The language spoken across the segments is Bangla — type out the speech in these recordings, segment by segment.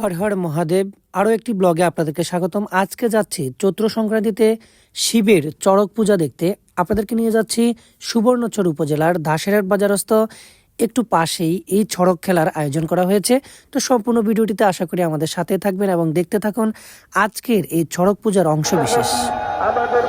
হর হর মহাদেব, আরও একটি ব্লগে আপনাদেরকে স্বাগতম। আজকে যাচ্ছি চৈত্র সংক্রান্তিতে শিবের চড়ক পূজা দেখতে। আপনাদেরকে নিয়ে যাচ্ছি সুবর্ণচর উপজেলার দাসেরার বাজারস্থ। একটু পাশেই এই ছড়ক খেলার আয়োজন করা হয়েছে। তো সম্পূর্ণ ভিডিওটিতে আশা করি আমাদের সাথে থাকবেন এবং দেখতে থাকুন আজকের এই ছড়ক পূজার অংশ বিশেষ। আমাদের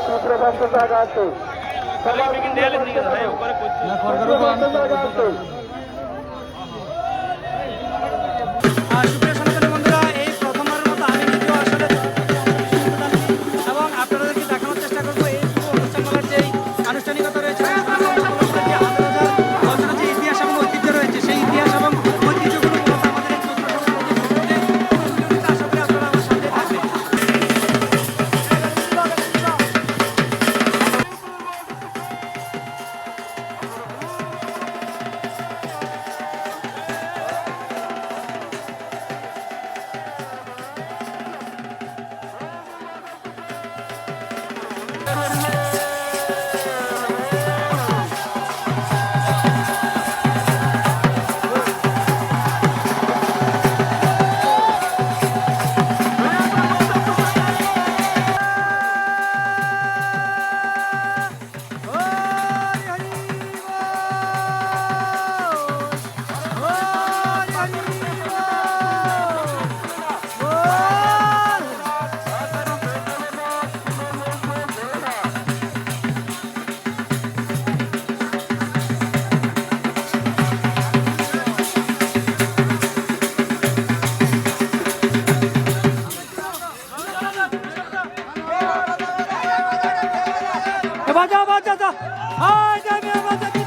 যা হাই যাবে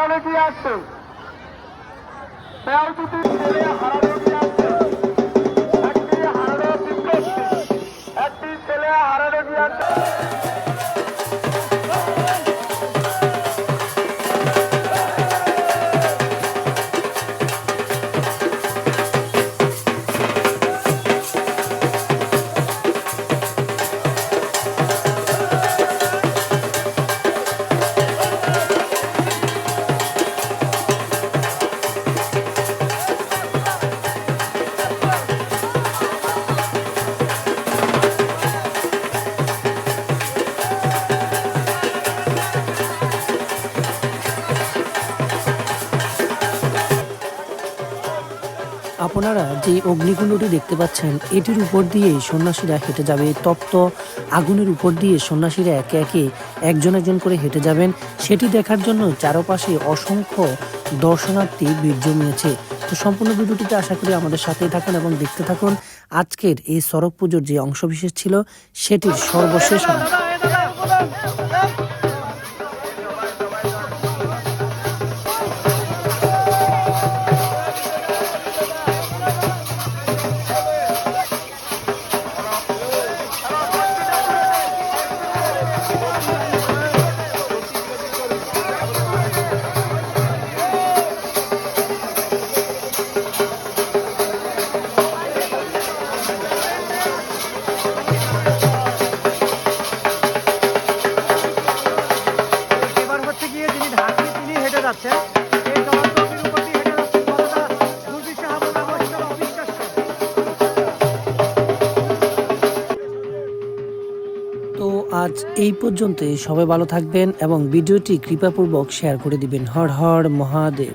হারালে দিয়ে আসছে? আপনারা যে অগ্নিকুণ্ডটি দেখতে পাচ্ছেন, এটির উপর দিয়ে সন্ন্যাসীরা হেঁটে যাবে। তপ্ত আগুনের উপর দিয়ে সন্ন্যাসীরা একে একে একজন একজন করে হেঁটে যাবেন। সেটি দেখার জন্য চারপাশে অসংখ্য দর্শনার্থী ভিড় জমিয়েছে। তো সম্পূর্ণ ভিডিওটিতে আশা করি আমাদের সাথেই থাকুন এবং দেখতে থাকুন। আজকের এই সড়ক পুজোর যে অংশবিশেষ ছিল, সেটির সর্বশেষ অংশ। তো আজ এই পর্যন্তই। সবাই ভালো থাকবেন এবং ভিডিওটি কৃপাপূর্বক শেয়ার করে দিবেন। হর হর মহাদেব।